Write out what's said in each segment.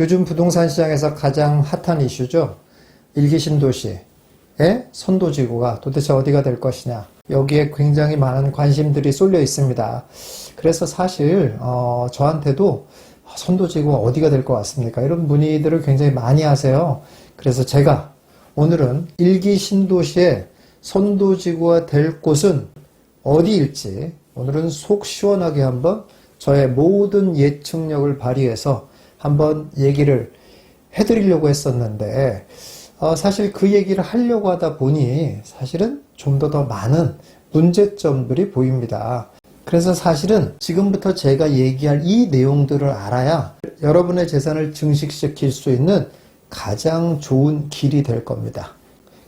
요즘 부동산 시장에서 가장 핫한 이슈죠. 일기 신도시의 선도지구가 도대체 어디가 될 것이냐. 여기에 굉장히 많은 관심들이 쏠려 있습니다. 그래서 사실 어, 저한테도 선도지구가 어디가 될 것 같습니까? 이런 문의들을 굉장히 많이 하세요. 그래서 제가 오늘은 일기 신도시의 선도지구가 될 곳은 어디일지 오늘은 속 시원하게 한번 저의 모든 예측력을 발휘해서 한번 얘기를 해드리려고 했었는데 어, 사실 그 얘기를 하려고 하다 보니 사실은 좀더더 많은 문제점들이 보입니다. 그래서 사실은 지금부터 제가 얘기할 이 내용들을 알아야 여러분의 재산을 증식시킬 수 있는 가장 좋은 길이 될 겁니다.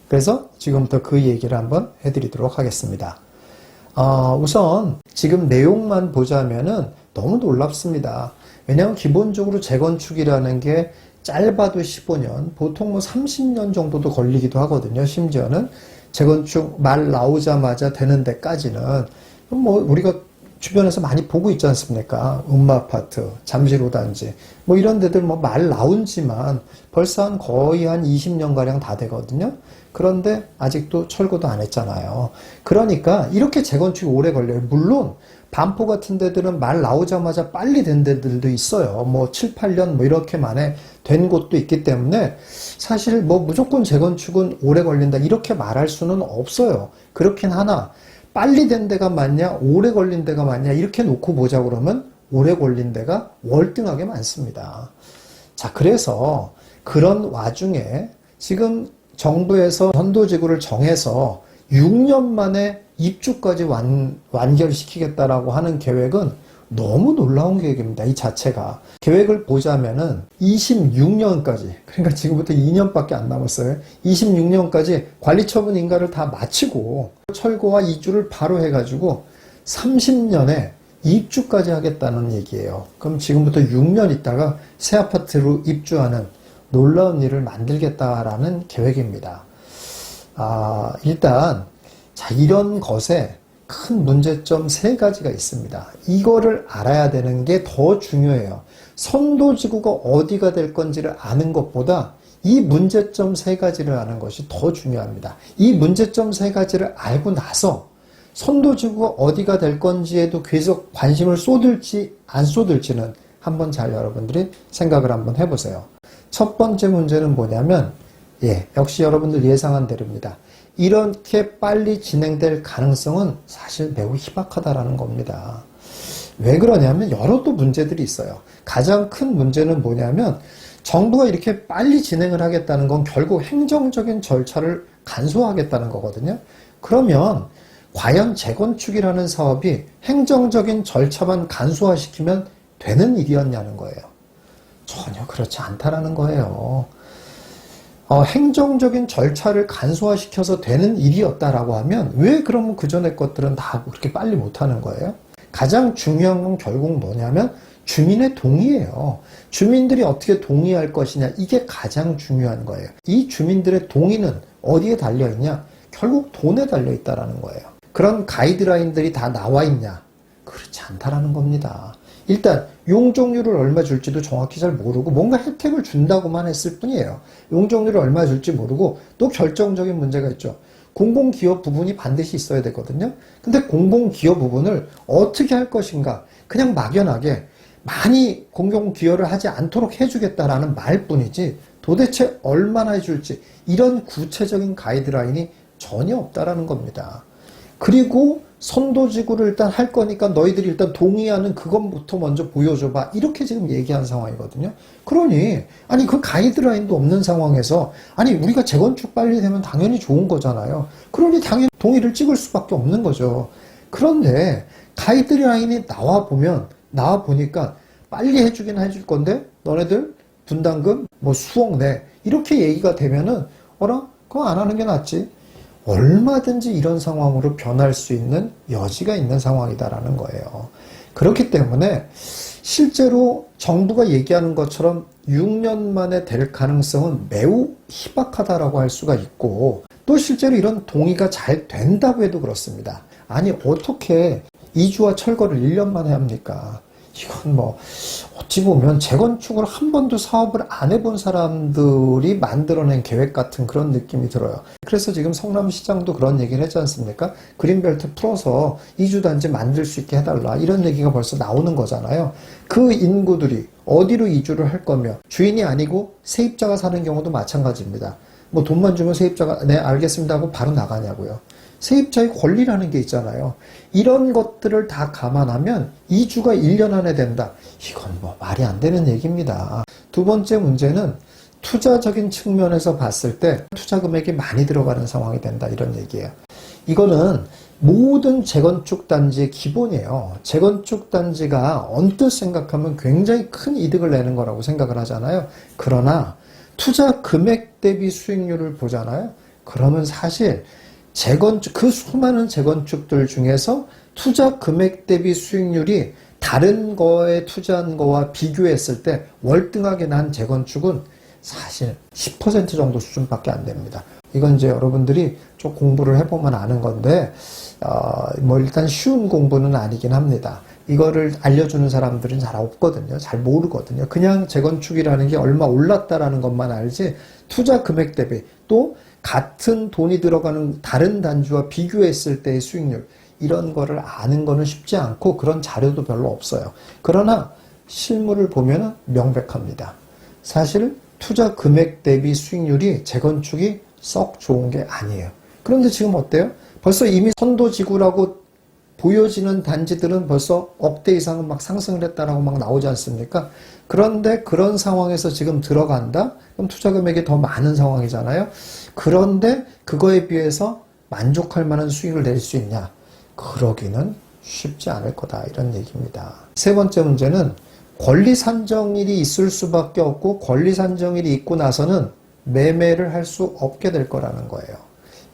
그래서 지금부터 그 얘기를 한번 해드리도록 하겠습니다. 어, 우선 지금 내용만 보자면은 너무 놀랍습니다. 왜냐하면 기본적으로 재건축이라는 게 짧아도 15년, 보통 뭐 30년 정도도 걸리기도 하거든요. 심지어는 재건축 말 나오자마자 되는 데까지는 뭐 우리가 주변에서 많이 보고 있지 않습니까? 음마 아파트, 잠시로 단지, 뭐 이런 데들 뭐 말 나온 지만 벌써 한 거의 한 20년 가량 다 되거든요. 그런데 아직도 철거도 안 했잖아요. 그러니까 이렇게 재건축이 오래 걸려요. 물론 반포 같은 데들은 말 나오자마자 빨리 된 데들도 있어요. 뭐 7, 8년 뭐 이렇게 만에 된 곳도 있기 때문에 사실 뭐 무조건 재건축은 오래 걸린다 이렇게 말할 수는 없어요. 그렇긴 하나 빨리 된 데가 많냐 오래 걸린 데가 많냐 이렇게 놓고 보자 그러면 오래 걸린 데가 월등하게 많습니다. 자 그래서 그런 와중에 지금 정부에서 선도지구를 정해서 6년 만에 입주까지 완, 완결시키겠다라고 하는 계획은 너무 놀라운 계획입니다. 이 자체가. 계획을 보자면은 26년까지, 그러니까 지금부터 2년밖에 안 남았어요. 26년까지 관리 처분 인가를 다 마치고 철거와 이주를 바로 해가지고 30년에 입주까지 하겠다는 얘기예요. 그럼 지금부터 6년 있다가 새 아파트로 입주하는 놀라운 일을 만들겠다라는 계획입니다. 아, 일단, 자, 이런 것에 큰 문제점 세 가지가 있습니다. 이거를 알아야 되는 게 더 중요해요. 선도지구가 어디가 될 건지를 아는 것보다 이 문제점 세 가지를 아는 것이 더 중요합니다. 이 문제점 세 가지를 알고 나서 선도지구가 어디가 될 건지에도 계속 관심을 쏟을지 안 쏟을지는 한번 잘 여러분들이 생각을 한번 해보세요. 첫 번째 문제는 뭐냐면, 예, 역시 여러분들 예상한 대로입니다. 이렇게 빨리 진행될 가능성은 사실 매우 희박하다라는 겁니다. 왜 그러냐면 여러 또 문제들이 있어요. 가장 큰 문제는 뭐냐면 정부가 이렇게 빨리 진행을 하겠다는 건 결국 행정적인 절차를 간소화하겠다는 거거든요. 그러면 과연 재건축이라는 사업이 행정적인 절차만 간소화시키면 되는 일이었냐는 거예요. 전혀 그렇지 않다라는 거예요. 어, 행정적인 절차를 간소화시켜서 되는 일이었다라고 하면 왜 그러면 그 전에 것들은 다 그렇게 빨리 못하는 거예요? 가장 중요한 건 결국 뭐냐면 주민의 동의예요. 주민들이 어떻게 동의할 것이냐 이게 가장 중요한 거예요. 이 주민들의 동의는 어디에 달려 있냐? 결국 돈에 달려 있다라는 거예요. 그런 가이드라인들이 다 나와 있냐? 그렇지 않다라는 겁니다. 일단 용적률을 얼마 줄지도 정확히 잘 모르고 뭔가 혜택을 준다고만 했을 뿐이에요. 용적률을 얼마 줄지 모르고 또 결정적인 문제가 있죠. 공공기업 부분이 반드시 있어야 되거든요. 근데 공공기업 부분을 어떻게 할 것인가? 그냥 막연하게 많이 공공기여를 하지 않도록 해주겠다라는 말뿐이지 도대체 얼마나 해줄지 이런 구체적인 가이드라인이 전혀 없다라는 겁니다. 그리고 선도지구를 일단 할 거니까 너희들이 일단 동의하는 그것부터 먼저 보여줘봐. 이렇게 지금 얘기한 상황이거든요. 그러니, 아니, 그 가이드라인도 없는 상황에서, 아니, 우리가 재건축 빨리 되면 당연히 좋은 거잖아요. 그러니 당연히 동의를 찍을 수밖에 없는 거죠. 그런데 가이드라인이 나와 보면, 나와 보니까 빨리 해주긴 해줄 건데, 너네들 분담금 뭐 수억 내. 이렇게 얘기가 되면은, 어라? 그거 안 하는 게 낫지. 얼마든지 이런 상황으로 변할 수 있는 여지가 있는 상황이다라는 거예요. 그렇기 때문에 실제로 정부가 얘기하는 것처럼 6년 만에 될 가능성은 매우 희박하다라고 할 수가 있고 또 실제로 이런 동의가 잘 된다고 해도 그렇습니다. 아니 어떻게 이주와 철거를 1년 만에 합니까? 이건 뭐 어찌 보면 재건축을 한 번도 사업을 안 해본 사람들이 만들어낸 계획 같은 그런 느낌이 들어요. 그래서 지금 성남시장도 그런 얘기를 했지 않습니까? 그린벨트 풀어서 이주단지 만들 수 있게 해달라. 이런 얘기가 벌써 나오는 거잖아요. 그 인구들이 어디로 이주를 할 거며 주인이 아니고 세입자가 사는 경우도 마찬가지입니다. 뭐 돈만 주면 세입자가 네 알겠습니다 하고 바로 나가냐고요. 세입자의 권리라는 게 있잖아요. 이런 것들을 다 감안하면 이주가 1년 안에 된다. 이건 뭐 말이 안 되는 얘기입니다. 두 번째 문제는 투자적인 측면에서 봤을 때 투자 금액이 많이 들어가는 상황이 된다. 이런 얘기예요. 이거는 모든 재건축 단지의 기본이에요. 재건축 단지가 언뜻 생각하면 굉장히 큰 이득을 내는 거라고 생각을 하잖아요. 그러나 투자 금액 대비 수익률을 보잖아요. 그러면 사실 재건축, 그 수많은 재건축들 중에서 투자 금액 대비 수익률이 다른 거에 투자한 거와 비교했을 때 월등하게 난 재건축은 사실 10% 정도 수준밖에 안 됩니다. 이건 이제 여러분들이 좀 공부를 해보면 아는 건데, 어, 뭐 일단 쉬운 공부는 아니긴 합니다. 이거를 알려주는 사람들은 잘 없거든요. 잘 모르거든요. 그냥 재건축이라는 게 얼마 올랐다라는 것만 알지, 투자 금액 대비 또 같은 돈이 들어가는 다른 단지와 비교했을 때의 수익률, 이런 거를 아는 거는 쉽지 않고 그런 자료도 별로 없어요. 그러나 실물을 보면 명백합니다. 사실 투자 금액 대비 수익률이 재건축이 썩 좋은 게 아니에요. 그런데 지금 어때요? 벌써 이미 선도지구라고 보여지는 단지들은 벌써 억대 이상은 막 상승을 했다라고 막 나오지 않습니까? 그런데 그런 상황에서 지금 들어간다? 그럼 투자 금액이 더 많은 상황이잖아요. 그런데 그거에 비해서 만족할 만한 수익을 낼 수 있냐? 그러기는 쉽지 않을 거다. 이런 얘기입니다. 세 번째 문제는 권리 산정일이 있을 수밖에 없고 권리 산정일이 있고 나서는 매매를 할 수 없게 될 거라는 거예요.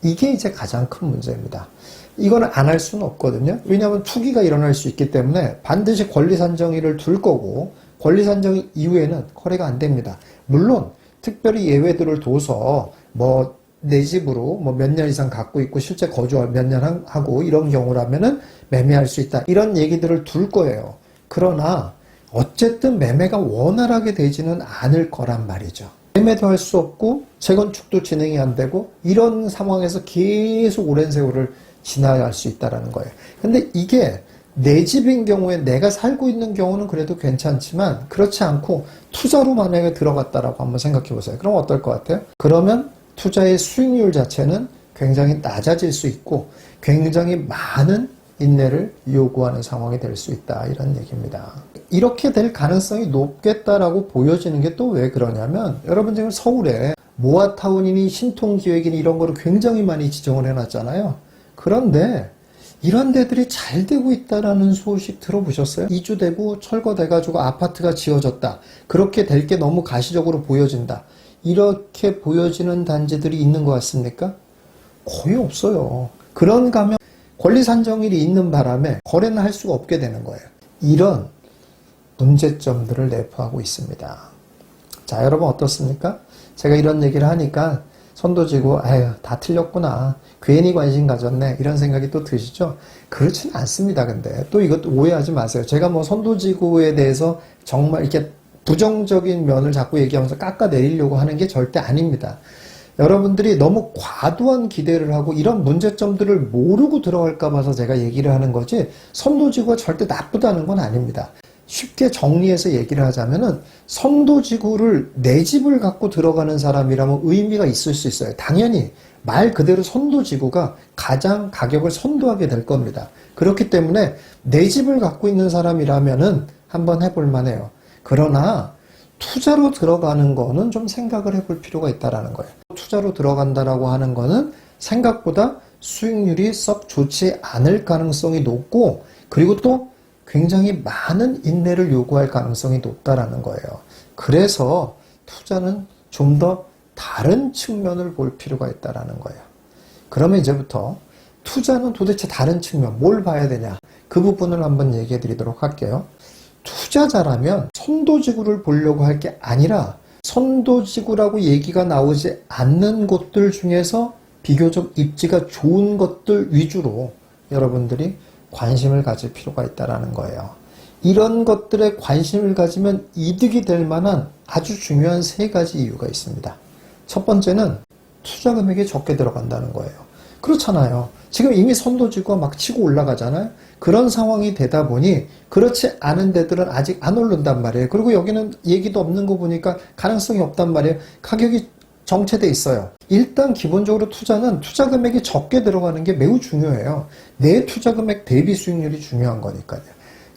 이게 이제 가장 큰 문제입니다. 이거는 안 할 수는 없거든요. 왜냐하면 투기가 일어날 수 있기 때문에 반드시 권리 산정일을 둘 거고 권리 산정 이후에는 거래가 안 됩니다. 물론 특별히 예외들을 둬서 뭐 내 집으로 뭐 몇 년 이상 갖고 있고 실제 거주 몇년 하고 이런 경우라면은 매매할 수 있다. 이런 얘기들을 둘 거예요. 그러나 어쨌든 매매가 원활하게 되지는 않을 거란 말이죠. 매매도 할 수 없고 재건축도 진행이 안 되고 이런 상황에서 계속 오랜 세월을 지나갈 수 있다라는 거예요. 근데 이게 내 집인 경우에 내가 살고 있는 경우는 그래도 괜찮지만 그렇지 않고 투자로 만약에 들어갔다라고 한번 생각해 보세요. 그럼 어떨 것 같아요? 그러면 투자의 수익률 자체는 굉장히 낮아질 수 있고 굉장히 많은 인내를 요구하는 상황이 될 수 있다 이런 얘기입니다. 이렇게 될 가능성이 높겠다라고 보여지는 게 또 왜 그러냐면 여러분 지금 서울에 모아타운이니 신통기획이니 이런 거를 굉장히 많이 지정을 해놨잖아요. 그런데 이런 데들이 잘 되고 있다라는 소식 들어보셨어요? 이주되고 철거돼가지고 아파트가 지어졌다. 그렇게 될 게 너무 가시적으로 보여진다. 이렇게 보여지는 단지들이 있는 것 같습니까? 거의 없어요. 그런 가면 권리 산정일이 있는 바람에 거래는 할 수가 없게 되는 거예요. 이런 문제점들을 내포하고 있습니다. 자, 여러분 어떻습니까? 제가 이런 얘기를 하니까 손도 쥐고, 아유, 다 틀렸구나. 괜히 관심 가졌네. 이런 생각이 또 드시죠? 그렇지는 않습니다, 근데. 또 이것도 오해하지 마세요. 제가 뭐 선도지구에 대해서 정말 이렇게 부정적인 면을 자꾸 얘기하면서 깎아내리려고 하는 게 절대 아닙니다. 여러분들이 너무 과도한 기대를 하고 이런 문제점들을 모르고 들어갈까 봐서 제가 얘기를 하는 거지 선도지구가 절대 나쁘다는 건 아닙니다. 쉽게 정리해서 얘기를 하자면은 선도지구를 내 집을 갖고 들어가는 사람이라면 의미가 있을 수 있어요. 당연히 말 그대로 선도지구가 가장 가격을 선도하게 될 겁니다. 그렇기 때문에 내 집을 갖고 있는 사람이라면은 한번 해볼 만해요. 그러나 투자로 들어가는 거는 좀 생각을 해볼 필요가 있다라는 거예요. 투자로 들어간다라고 하는 거는 생각보다 수익률이 썩 좋지 않을 가능성이 높고 그리고 또 굉장히 많은 인내를 요구할 가능성이 높다라는 거예요. 그래서 투자는 좀 더 다른 측면을 볼 필요가 있다라는 거예요. 그러면 이제부터 투자는 도대체 다른 측면 뭘 봐야 되냐 그 부분을 한번 얘기해 드리도록 할게요. 투자자라면 선도지구를 보려고 할 게 아니라 선도지구라고 얘기가 나오지 않는 곳들 중에서 비교적 입지가 좋은 것들 위주로 여러분들이 관심을 가질 필요가 있다라는 거예요. 이런 것들에 관심을 가지면 이득이 될 만한 아주 중요한 세 가지 이유가 있습니다. 첫 번째는 투자 금액이 적게 들어간다는 거예요. 그렇잖아요. 지금 이미 선도지구가 막 치고 올라가잖아요. 그런 상황이 되다 보니 그렇지 않은 데들은 아직 안 오른단 말이에요. 그리고 여기는 얘기도 없는 거 보니까 가능성이 없단 말이에요. 가격이 정체돼 있어요. 일단 기본적으로 투자는 투자 금액이 적게 들어가는 게 매우 중요해요. 내 투자 금액 대비 수익률이 중요한 거니까요.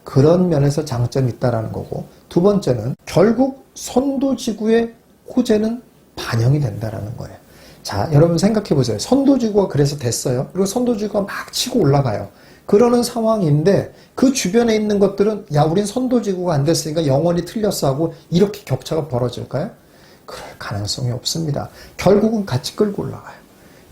그런 면에서 장점이 있다라는 거고 두 번째는 결국 선도 지구의 호재는 반영이 된다라는 거예요. 자, 여러분 생각해 보세요. 선도 지구가 그래서 됐어요. 그리고 선도 지구가 막 치고 올라가요. 그러는 상황인데 그 주변에 있는 것들은 야, 우린 선도 지구가 안 됐으니까 영원히 틀렸어 하고 이렇게 격차가 벌어질까요? 그럴 가능성이 없습니다. 결국은 같이 끌고 올라가요.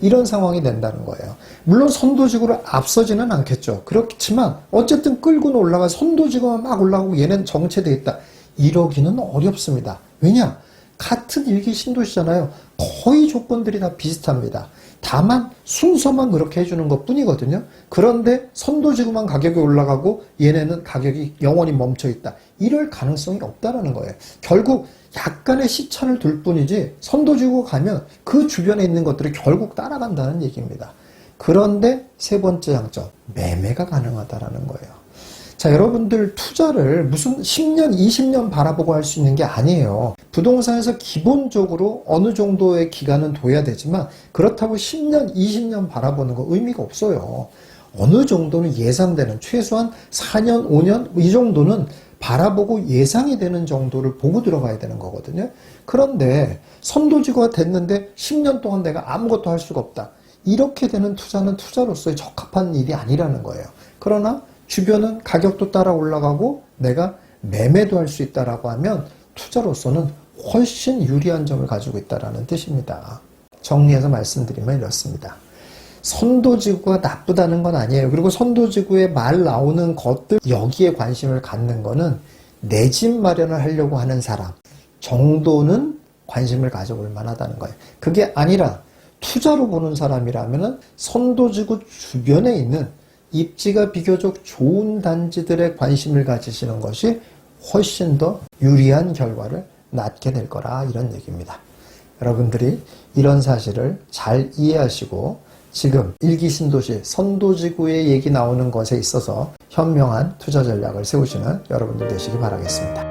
이런 상황이 된다는 거예요. 물론 선도지구를 앞서지는 않겠죠. 그렇지만 어쨌든 끌고는 올라가 선도지구만 막 올라가고 얘는 정체돼 있다. 이러기는 어렵습니다. 왜냐? 같은 일기 신도시잖아요. 거의 조건들이 다 비슷합니다. 다만 순서만 그렇게 해주는 것 뿐이거든요. 그런데 선도지구만 가격이 올라가고 얘네는 가격이 영원히 멈춰 있다. 이럴 가능성이 없다라는 거예요. 결국 약간의 시차를 둘 뿐이지 선도지구가 가면 그 주변에 있는 것들이 결국 따라간다는 얘기입니다. 그런데 세 번째 장점, 매매가 가능하다라는 거예요. 자, 여러분들 투자를 무슨 10년, 20년 바라보고 할 수 있는 게 아니에요. 부동산에서 기본적으로 어느 정도의 기간은 둬야 되지만 그렇다고 10년, 20년 바라보는 거 의미가 없어요. 어느 정도는 예상되는 최소한 4년, 5년 이 정도는 바라보고 예상이 되는 정도를 보고 들어가야 되는 거거든요. 그런데 선도지구가 됐는데 10년 동안 내가 아무것도 할 수가 없다. 이렇게 되는 투자는 투자로서의 적합한 일이 아니라는 거예요. 그러나 주변은 가격도 따라 올라가고 내가 매매도 할 수 있다라고 하면 투자로서는 훨씬 유리한 점을 가지고 있다라는 뜻입니다. 정리해서 말씀드리면 이렇습니다. 선도지구가 나쁘다는 건 아니에요. 그리고 선도지구에 말 나오는 것들 여기에 관심을 갖는 거는 내 집 마련을 하려고 하는 사람 정도는 관심을 가져볼 만하다는 거예요. 그게 아니라 투자로 보는 사람이라면은 선도지구 주변에 있는 입지가 비교적 좋은 단지들에 관심을 가지시는 것이 훨씬 더 유리한 결과를 낳게 될 거라 이런 얘기입니다. 여러분들이 이런 사실을 잘 이해하시고 지금 일기 신도시 선도지구의 얘기 나오는 것에 있어서 현명한 투자 전략을 세우시는 여러분들 되시기 바라겠습니다.